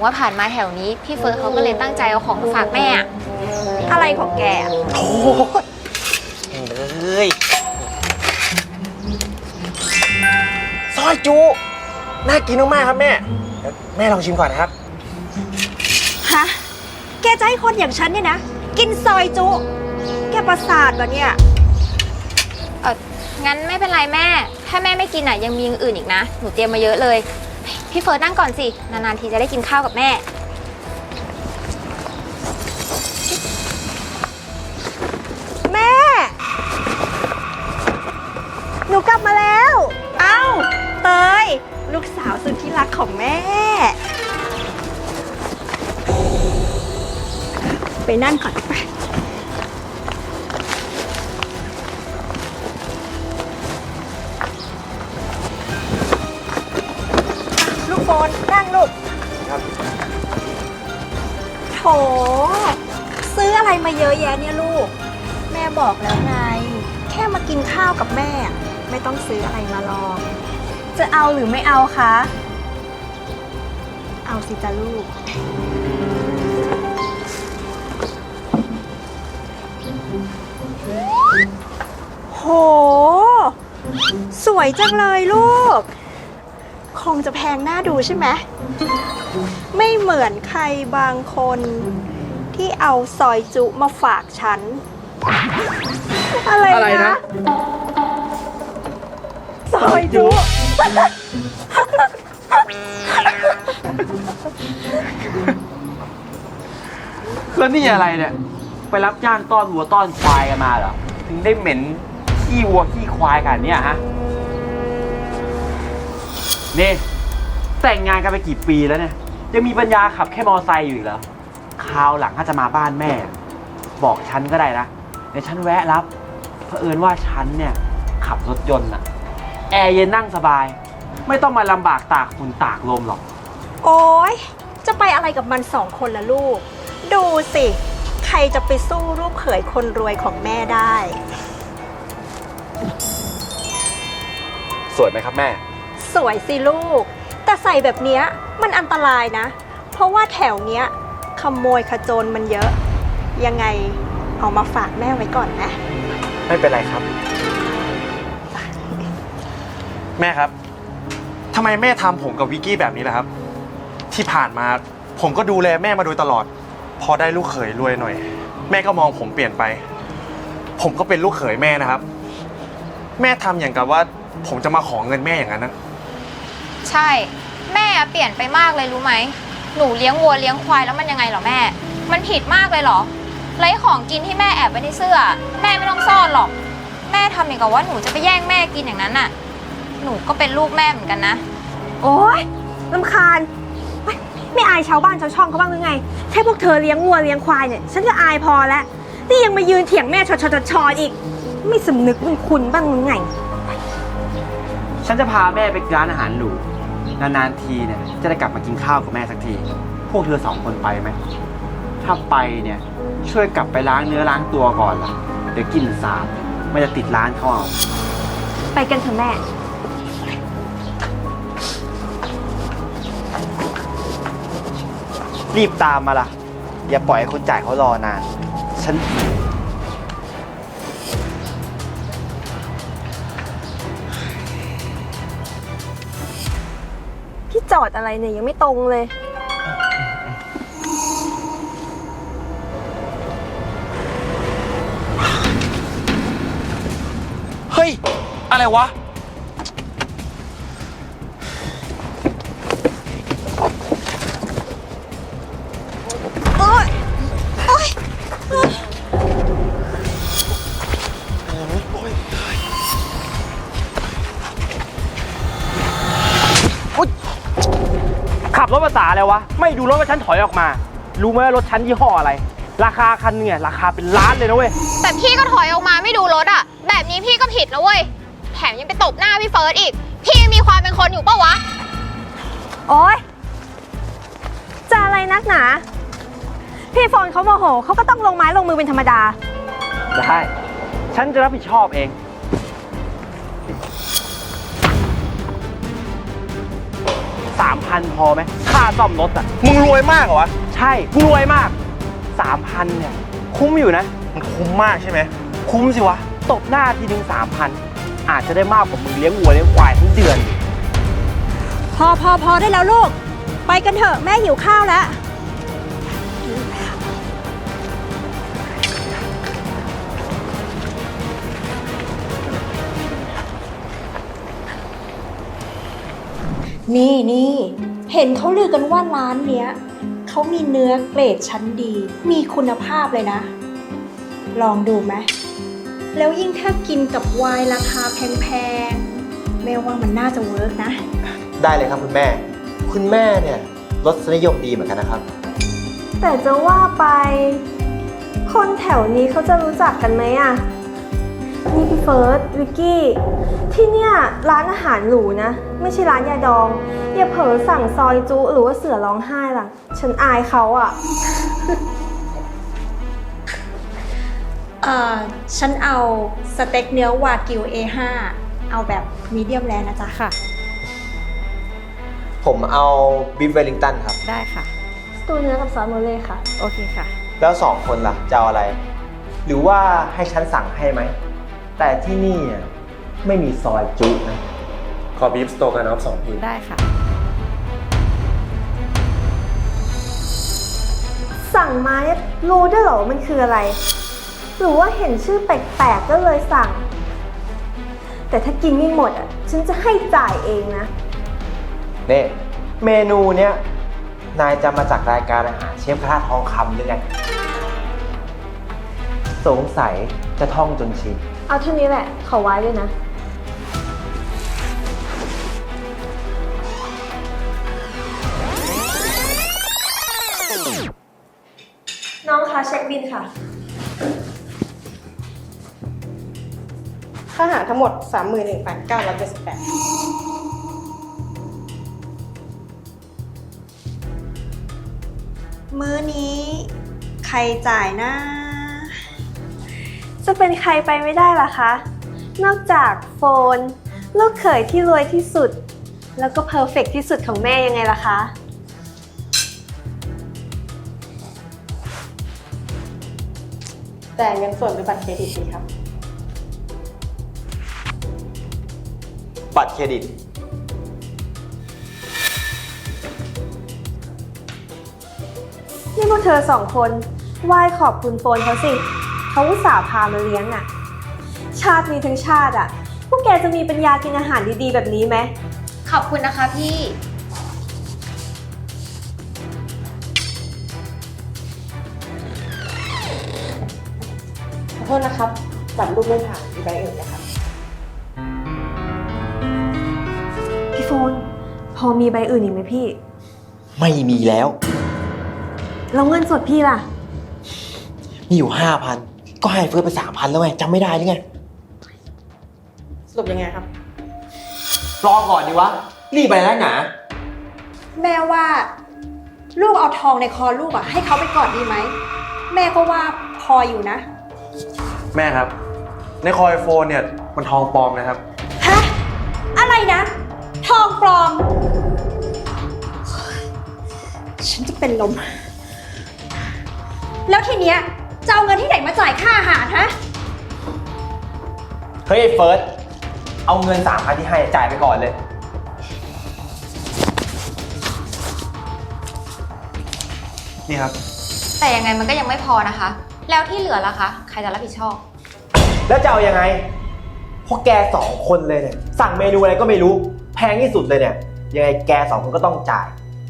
พวกหนูว่าผ่านมาแถวนี้ พี่เฟิร์สเขาก็เลยตั้งใจเอาของมาฝากแม่อะอะไรของแกอะโอ้ยนี่เลยซอยจุน่ากินมากๆครับแม่เดี๋ยวแม่ลองชิมก่อนนะครับ ฮะ แกจะให้คนอย่างฉันเนี่ยนะ กินซอยจุ แกประสาทวะเนี่ย เอองั้นไม่เป็นไรแม่ ถ้าแม่ไม่กินอะยังมีอย่างอื่นอีกนะ หนูเตรียมมาเยอะเลย พี่เฟิร์สนั่งก่อนสิ นานๆทีจะได้กินข้าวกับแม่ แม่ หนูกลับมาแล้ว เอ้า เตย ลูกสาวสุดที่รักของแม่ ไปนั่งก่อน ซื้ออะไรมาเยอะแยะเนี่ยลูก แม่บอกแล้วไง แค่มากินข้าวกับแม่ ไม่ต้องซื้ออะไรมาลอง จะเอาหรือไม่เอาคะ เอาสิจ้ะลูก โห สวยจังเลยลูก คงจะแพงหน้าดูใช่ไหม ไม่เหมือน ใครบางคนที่เอาซอยจุมาฝากฉัน อะไรอะไรนะ ซอยจุ แล้วนี่อะไรเนี่ย ไปรับจ้างต้อนวัวต้อนควายกันมาเหรอ ถึงได้เหม็นขี้วัวขี้ควายกันเนี่ยฮะ นี่ แต่งงานกันไปกี่ปีแล้วเนี่ย ยังมีปัญญาขับแค่มอไซค์อยู่อีกเหรอคราวหลังถ้าจะมาบ้านแม่ บอกฉันก็ได้นะเดี๋ยวฉันแวะรับเผอิญว่าฉันเนี่ยขับรถยนต์อะแอร์เย็นนั่งสบาย ไม่ต้องมาลำบากตากฝุ่นตากลมหรอก โอ้ยจะไปอะไรกับมันสองคนละลูก ดูสิ ใครจะไปสู้รูปเขยคนรวยของแม่ได้ สวยไหมครับแม่ สวยสิลูก แต่ใส่แบบเนี้ยมันอันตรายนะ เพราะว่าแถวเนี้ยขโมยขโจรมันเยอะ ยังไงเอามาฝากแม่ไว้ก่อนนะ ไม่เป็นไรครับ แม่ครับทำไมแม่ทำผมกับวิกกี้แบบนี้ล่ะครับ ที่ผ่านมาผมก็ดูแลแม่มาโดยตลอด พอได้ลูกเขยรวยหน่อย แม่ก็มองผมเปลี่ยนไป ผมก็เป็นลูกเขยแม่นะครับ แม่ทำอย่างกับว่า ผมจะมาขอเงินแม่อย่างนั้นนะ ใช่ แม่อะเปลี่ยนไปมากเลยรู้ไหม หนูเลี้ยงวัวเลี้ยงควายแล้วมันยังไงเหรอแม่ มันผิดมากเลยเหรอไรของกินที่แม่แอบไว้ในเสื้อ แม่ไม่ต้องซ่อนหรอก แม่ทำอย่างกับว่าหนูจะไปแย่งแม่กินอย่างนั้นน่ะ หนูก็เป็นลูกแม่เหมือนกันนะ โอ๊ยลำคาญเฮ้ยไม่อายชาวบ้านชาวช่องเขาบ้างหรือไง แค่พวกเธอเลี้ยงวัวเลี้ยงควายเนี่ยฉันก็อายพอแล้วนี่ยังมายืนเถียงแม่ชอชอชอชออีก ไม่สำนึกบุญคุณบ้างหรือไง ฉันจะพาแม่ไปร้านอาหารหรู นานๆทีเนี่ยจะได้กลับมากินข้าวกับแม่สักที พวกเธอสองคนไปไหม ถ้าไปเนี่ยช่วยกลับไปล้างเนื้อล้างตัวก่อนล่ะ เดี๋ยวกลินสาบมันจะติดร้านเขาเอาไปกันเถอะแม่ รีบตามมาล่ะ อย่าปล่อยให้คนจ่ายเขารอนาน ฉัน พี่จอดอะไรเนี่ยยังไม่ตรงเลย เฮ้ย อะไรวะ รถภาษาอะไรวะ ไม่ดูรถว่าฉันถอยออกมา รู้ไหมว่ารถฉันยี่ห้ออะไร ราคาคันเนี่ยราคาเป็นล้านเลยนะเว้ย แต่พี่ก็ถอยออกมาไม่ดูรถอะแบบนี้พี่ก็ผิดนะเว้ย แถมยังไปตบหน้าพี่เฟิร์สอีก พี่มีความเป็นคนอยู่ปะวะ โอ๊ย จะอะไรนักหนา พี่โฟนเขาโมโหเขาก็ต้องลงไม้ลงมือเป็นธรรมดา ได้ ฉันจะรับผิดชอบเองามพันพอไหมค่าซ่อมรถอะ มึงรวยมากเหรอวะ ใช่กูรวยมากสามพันเนี่ย คุ้มอยู่นะ มันคุ้มมากใช่ไหม คุ้มสิวะ ตบหน้าทีหนึ่งสามพันอาจจะได้มากกว่ามึงเลี้ยงวัวเลี้ยงควายทั้งเดือน พอพอพอได้แล้วลูก ไปกันเถอะแม่หิวข้าวแล้ว นี่นี่เห็นเขาลือกันว่าร้านเนี้ยเขามีเนื้อเกรดชั้นดี มีคุณภาพเลยนะ ลองดูไหมแล้วยิ่งถ้ากินกับไวน์ราคาแพงๆแม่ว่ามันน่าจะเวิร์กนะ ได้เลยครับคุณแม่ คุณแม่เนี่ยรสนิยมดีเหมือนกันนะครับ แต่จะว่าไป คนแถวนี้เขาจะรู้จักกันไหมอะนี่พี่เฟิร์สวิกกี้ ที่เนี่ยร้านอาหารหรูนะ ไม่ใช่ร้านยาดอง อย่าเผลอสั่งซอยจุหรือว่าเสือร้องไห้ล่ะ ฉันอายเขาอะเอ่อ ฉันเอาสเต็กเนื้อวากิว A5 เอาแบบมีเดียมแรนะจ๊ะค่ะ ผมเอาบิฟเวลลิงตันครับ ได้ค่ะ สตูเนื้อกับซอสโมเล่ค่ะ โอเคค่ะ แล้วสองคนล่ะจะเอาอะไร หรือว่าให้ฉันสั่งให้ไหม แต่ที่นี่อะไม่มีซอยจุนะ ขอบีฟสโตกันอฟสองทีได้ค่ะ สั่งมาเนี่ยรู้ได้วยเหรอว่ามันคืออะไร หรือว่าเห็นชื่อแปลกๆก็เลยสั่ง แต่ถ้ากินไม่หมดอะ ฉันจะให้จ่ายเองนะนี่เมนูเนี้ยนายจะมาจากรายการอาหารเชฟกระทะทองคำหรือไงสงสัยจะท่องจนชิน เอาเท่านี้แหละขอไว้ด้วยนะ น้องคะเช็คบินค่ะ ค่าอาหารทั้งหมด 31,978มื้อนี้ใครจ่ายนะ จะเป็นใครไปไม่ได้ล่ะคะ นอกจากโฟน ลูกเขยที่รวยที่สุด แล้วก็เพอร์เฟกที่สุดของแม่ยังไงล่ะคะ แต่เงินส่วนหรือบัตรเครดิตดีครับ บัตรเครดิต นี่พวกเธอสองคนไหว้ขอบคุณโฟนเขาสิ เขาอุตส่าห์พามาเลี้ยงอะชาตินี้ทั้งชาติอะพวกแกจะมีปัญญากินอาหารดีๆ แบบนี้ไหม ขอบคุณนะคะพี่ ทษนะครับบัตรรูปไม่ผ่านมีใบอื่นนะครับพี่โฟนพอมีใบอื่นอีกไหมพี่ ไม่มีแล้วแล้วเงินสดพี่ล่ะ มีอยู่ห้าพันก็ให้เฟิร์สไปสามพันแล้วไงจำไม่ได้หรือไง สรุปยังไงครับ รอก่อนดีวะ รีบไปแล้วหนาแม่ว่า ลูกเอาทองในคอลูกอะให้เขาไปก่อนดีไหม แม่ก็ว่าพออยู่นะ แม่ครับ ในคอยโฟนเนี่ยมันทองปลอมนะครับ ฮะ อะไรนะ ทองปลอม ฉันจะเป็นลม แล้วทีเนี้ยจะเอาเงินที่ไหนมาจ่ายค่าอาหารฮะ เฮ้ยไอ้เฟิร์ส เอาเงินสามพันที่ให้จ่ายไปก่อนเลย นี่ครับ แต่ยังไงมันก็ยังไม่พอนะคะ แล้วที่เหลือล่ะคะ ใครจะรับผิดชอบ แล้วจะเอายังไงพวกแกสองคนเลยเนี่ย สั่งเมนูอะไรก็ไม่รู้ แพงที่สุดเลยเนี่ย ยังไงแกสองคนก็ต้องจ่าย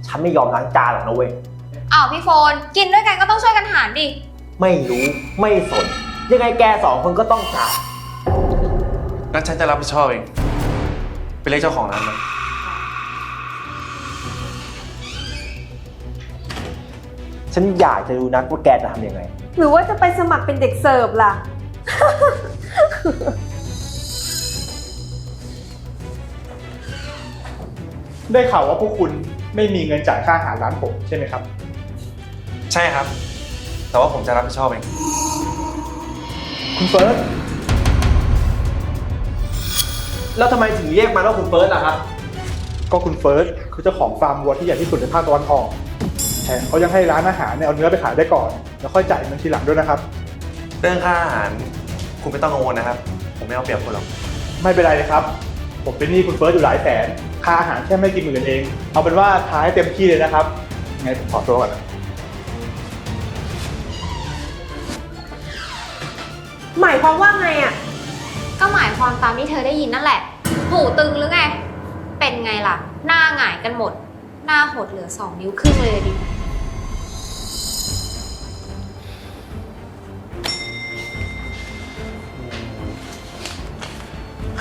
ฉันไม่ยอมล้างจานหรอกนะเว้ย อ้าวพี่โฟน กินด้วยกันก็ต้องช่วยกันหารดิ ไม่รู้ไม่สน ยังไงแกสองคนก็ต้องจ่าย งั้นฉันจะรับผิดชอบเอง ไปเรียกเจ้าของร้านมาฉันอยากจะดูนักว่าแกจะทำยังไง หรือว่าจะไปสมัครเป็นเด็กเสิร์ฟล่ะ ได้ข่าวว่าพวกคุณไม่มีเงินจ่ายค่าอาหารร้านผมใช่ไหมครับ ใช่ครับ แต่ว่าผมจะรับผิดชอบเอง คุณเฟิร์ส แล้วทำไมถึงเรียกมันว่าคุณเฟิร์สล่ะครับ ก็คุณเฟิร์สคือเจ้าของฟาร์มวัวที่ใหญ่ที่สุดในภาคตะวันออกแถม เขายังให้ร้านอาหารเนี่ยเอาเนื้อไปขายได้ก่อน แล้วค่อยจ่ายเงินทีหลังด้วยนะครับ เรื่องค่าอาหารคุณไม่ต้องกังวลนะครับ ผมไม่เอาเปรียบคุณหรอก ไม่เป็นไรเลยครับ ผมเป็นหนี้คุณเฟิร์สอยู่หลายแสน ค่าอาหารแค่ไม่กี่หมื่นเอง เอาเป็นว่าทายให้เต็มที่เลยนะครับยังไงผมขอตัวก่อนนะหมายความว่าไงอะก็หมายความตามที่เธอได้ยินนั่นแหละ หูตึงหรือไง เป็นไงล่ะ หน้าหงายกันหมด หน้าหดเหลือสองนิ้วครึ่งเลยดิ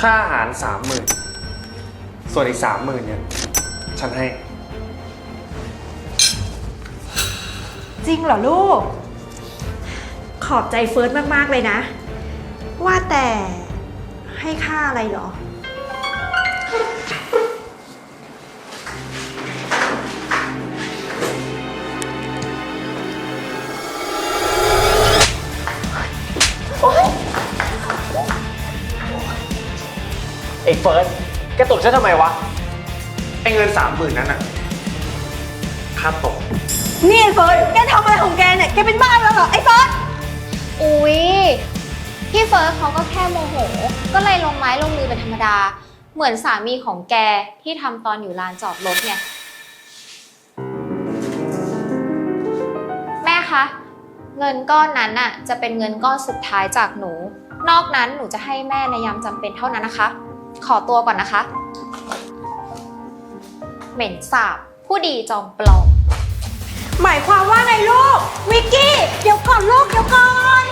ค่าอาหารสามหมื่นส่วนอีกสามหมื่นเนี่ย ฉันให้ จริงเหรอลูก ขอบใจเฟิร์สมาก ๆ เลยนะ ว่าแต่ให้ค่าอะไรเหรอ ไอ้เฟิร์ส แกตบฉันทำไมวะ ไอ้เงินสามหมื่นนั้นน่ะค่าตก นี่ไอ้เฟิร์สแกทำอะไรของแกเนี่ย แกเป็นบ้าแล้วเหรอ ไอ้เฟิร์ส อุ๊ย พี่เฟิร์สเขาก็แค่โมโห ก็เลยลงไม้ลงมือเป็นธรรมดา เหมือนสามีของแกที่ทำตอนอยู่ลานจอดรถไงแม่คะ เงินก้อนนั้นน่ะจะเป็นเงินก้อนสุดท้ายจากหนู นอกนั้นหนูจะให้แม่ในยามจำเป็นเท่านั้นนะคะ ขอตัวก่อนนะคะ เหม็นสาบ ผู้ดีจอมปลอม หมายความว่าไงลูก วิกกี้ เดี๋ยวก่อนลูก เดี๋ยวก่อน